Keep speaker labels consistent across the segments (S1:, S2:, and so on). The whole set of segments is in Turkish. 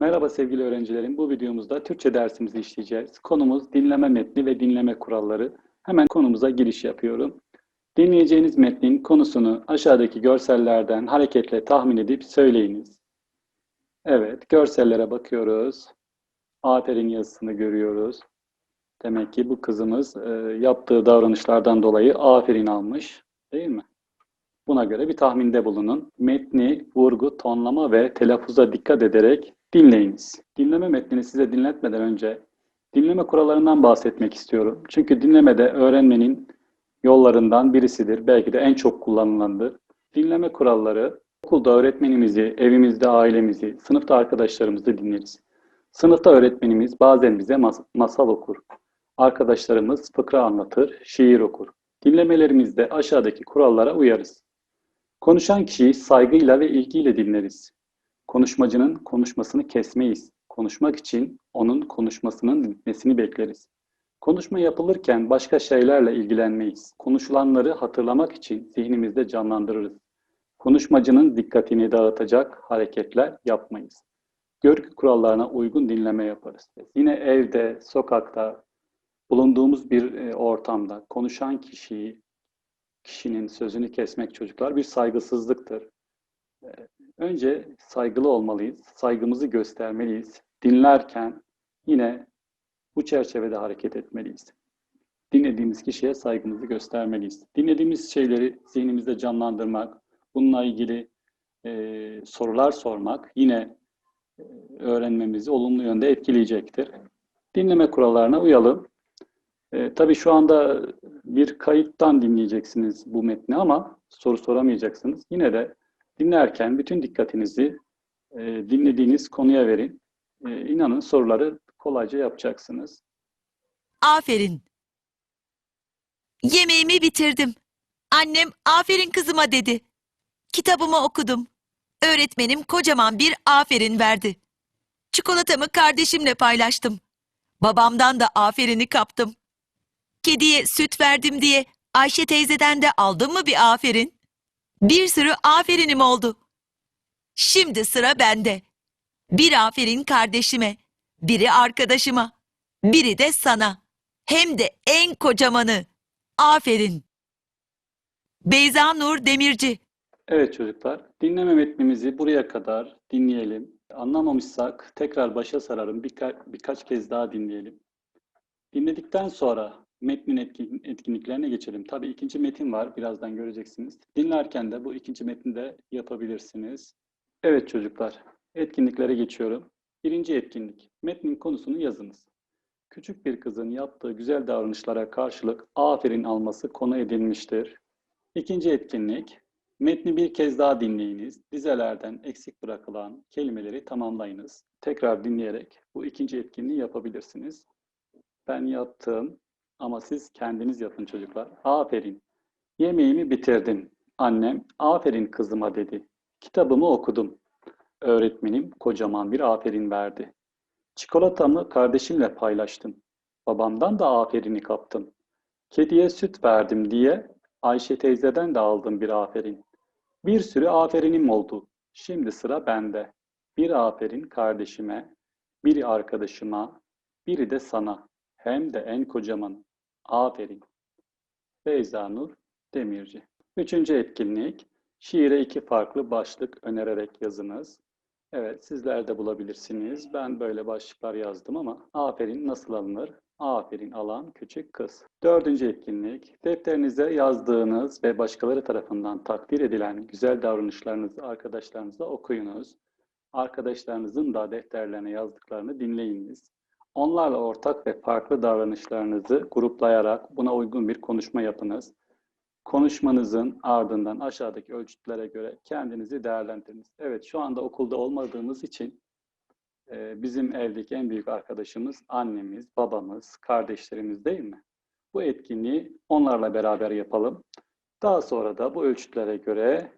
S1: Merhaba sevgili öğrencilerim. Bu videomuzda Türkçe dersimizi işleyeceğiz. Konumuz dinleme metni ve dinleme kuralları. Hemen konumuza giriş yapıyorum. Dinleyeceğiniz metnin konusunu aşağıdaki görsellerden hareketle tahmin edip söyleyiniz. Evet, görsellere bakıyoruz. Aferin yazısını görüyoruz. Demek ki bu kızımız e, yaptığı davranışlardan dolayı aferin almış, değil mi? Buna göre bir tahminde bulunun. Metni, vurgu, tonlama ve telaffuza dikkat ederek dinleyiniz. Dinleme metnini size dinletmeden önce dinleme kurallarından bahsetmek istiyorum. Çünkü dinlemede öğrenmenin yollarından birisidir. Belki de en çok kullanılandır. Dinleme kuralları okulda öğretmenimizi, evimizde ailemizi, sınıfta arkadaşlarımızı dinleriz. Sınıfta öğretmenimiz bazen bize mas- masal okur. Arkadaşlarımız fıkra anlatır, şiir okur. Dinlemelerimizde aşağıdaki kurallara uyarız. Konuşan kişiyi saygıyla ve ilgiyle dinleriz. Konuşmacının konuşmasını kesmeyiz. Konuşmak için onun konuşmasının bitmesini bekleriz. Konuşma yapılırken başka şeylerle ilgilenmeyiz. Konuşulanları hatırlamak için zihnimizde canlandırırız. Konuşmacının dikkatini dağıtacak hareketler yapmayız. Görgü kurallarına uygun dinleme yaparız. Yine evde, sokakta, bulunduğumuz bir e, ortamda konuşan kişiyi, kişinin sözünü kesmek çocuklar bir saygısızlıktır. Önce saygılı olmalıyız, saygımızı göstermeliyiz. Dinlerken yine bu çerçevede hareket etmeliyiz. Dinlediğimiz kişiye saygımızı göstermeliyiz. Dinlediğimiz şeyleri zihnimizde canlandırmak, bununla ilgili e, sorular sormak yine e, öğrenmemizi olumlu yönde etkileyecektir. Dinleme kurallarına uyalım. E, tabii şu anda bir kayıttan dinleyeceksiniz bu metni ama soru soramayacaksınız. Yine de dinlerken bütün dikkatinizi e, dinlediğiniz konuya verin. E, inanın soruları kolayca yapacaksınız.
S2: Aferin. Yemeğimi bitirdim. Annem aferin kızıma dedi. Kitabımı okudum. Öğretmenim kocaman bir aferin verdi. Çikolatamı kardeşimle paylaştım. Babamdan da aferini kaptım. Kediye süt verdim diye Ayşe teyzeden de aldım mı bir aferin? Bir sürü aferinim oldu. Şimdi sıra bende. Bir aferin kardeşime, biri arkadaşıma, biri de sana. Hem de en kocamanı. Aferin. Beyza Nur Demirci.
S1: Evet çocuklar, dinleme metnimizi buraya kadar dinleyelim. Anlamamışsak tekrar başa sararım, birka- birkaç kez daha dinleyelim. Dinledikten sonra metnin etkin- etkinliklerine geçelim. Tabii ikinci metin var, birazdan göreceksiniz. Dinlerken de bu ikinci metni de yapabilirsiniz. Evet çocuklar, etkinliklere geçiyorum. Birinci etkinlik, metnin konusunu yazınız. Küçük bir kızın yaptığı güzel davranışlara karşılık aferin alması konu edilmiştir. İkinci etkinlik, metni bir kez daha dinleyiniz. Dizelerden eksik bırakılan kelimeleri tamamlayınız. Tekrar dinleyerek bu ikinci etkinliği yapabilirsiniz. Ben yaptım ama siz kendiniz yapın çocuklar. Aferin. Yemeğimi bitirdim. Annem aferin kızıma dedi. Kitabımı okudum. Öğretmenim kocaman bir aferin verdi. Çikolatamı kardeşimle paylaştım. Babamdan da aferini kaptım. Kediye süt verdim diye Ayşe teyzeden de aldım bir aferin. Bir sürü aferinim oldu. Şimdi sıra bende. Bir aferin kardeşime, biri arkadaşıma, biri de sana. Hem de en kocaman. Aferin. Beyza Nur Demirci. Üçüncü etkinlik. Şiire iki farklı başlık önererek yazınız. Evet, sizler de bulabilirsiniz. Ben böyle başlıklar yazdım ama aferin nasıl alınır? Aferin alan küçük kız. Dördüncü etkinlik. Defterinize yazdığınız ve başkaları tarafından takdir edilen güzel davranışlarınızı arkadaşlarınızla okuyunuz. Arkadaşlarınızın da defterlerine yazdıklarını dinleyiniz. Onlarla ortak ve farklı davranışlarınızı gruplayarak buna uygun bir konuşma yapınız. Konuşmanızın ardından aşağıdaki ölçütlere göre kendinizi değerlendiriniz. Evet, şu anda okulda olmadığımız için e, bizim evdeki en büyük arkadaşımız annemiz, babamız, kardeşlerimiz değil mi? Bu etkinliği onlarla beraber yapalım. Daha sonra da bu ölçütlere göre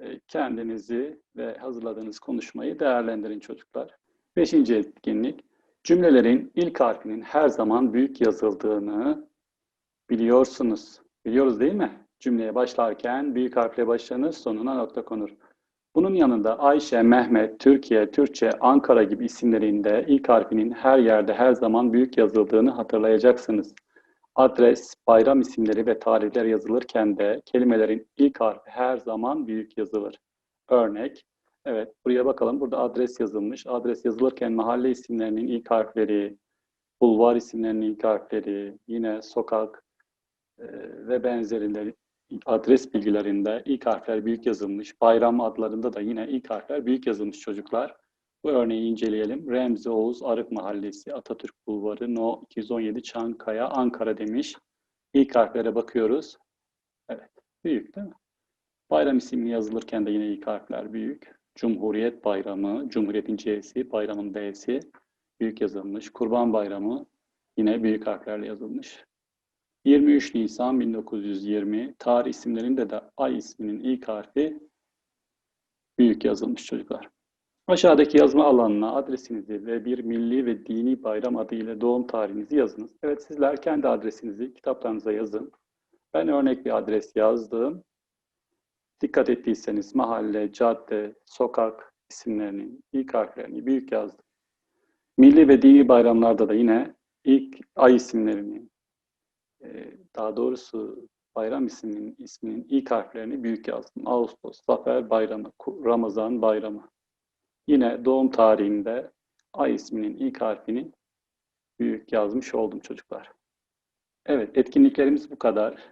S1: e, kendinizi ve hazırladığınız konuşmayı değerlendirin çocuklar. Beşinci etkinlik, cümlelerin ilk harfinin her zaman büyük yazıldığını biliyorsunuz. Biliyoruz değil mi? Cümleye başlarken büyük harfle başlanır, sonuna nokta konur. Bunun yanında Ayşe, Mehmet, Türkiye, Türkçe, Ankara gibi isimlerinde ilk harfinin her yerde her zaman büyük yazıldığını hatırlayacaksınız. Adres, bayram isimleri ve tarihler yazılırken de kelimelerin ilk harfi her zaman büyük yazılır. Örnek, evet buraya bakalım. Burada adres yazılmış. Adres yazılırken mahalle isimlerinin ilk harfleri, bulvar isimlerinin ilk harfleri, yine sokak e, ve benzerileri adres bilgilerinde ilk harfler büyük yazılmış. Bayram adlarında da yine ilk harfler büyük yazılmış çocuklar. Bu örneği inceleyelim. Remzi Oğuz Arık Mahallesi, Atatürk Bulvarı, No 217 Çankaya, Ankara demiş. İlk harflere bakıyoruz. Evet, büyük değil mi? Bayram isimli yazılırken de yine ilk harfler büyük. Cumhuriyet Bayramı, Cumhuriyet'in C'si, bayramın B'si büyük yazılmış. Kurban Bayramı yine büyük harflerle yazılmış. 23 Nisan 1920 tarih isimlerinde de ay isminin ilk harfi büyük yazılmış çocuklar. Aşağıdaki yazma alanına adresinizi ve bir milli ve dini bayram adı ile doğum tarihinizi yazınız. Evet sizler kendi adresinizi kitaplarınıza yazın. Ben örnek bir adres yazdım. Dikkat ettiyseniz mahalle, cadde, sokak isimlerinin ilk harflerini büyük yazdım. Milli ve dini bayramlarda da yine ilk ay isimlerini, e, daha doğrusu bayram isminin isminin ilk harflerini büyük yazdım. Ağustos, Zafer Bayramı, Ramazan Bayramı. Yine doğum tarihinde ay isminin ilk harfini büyük yazmış oldum çocuklar. Evet, etkinliklerimiz bu kadar.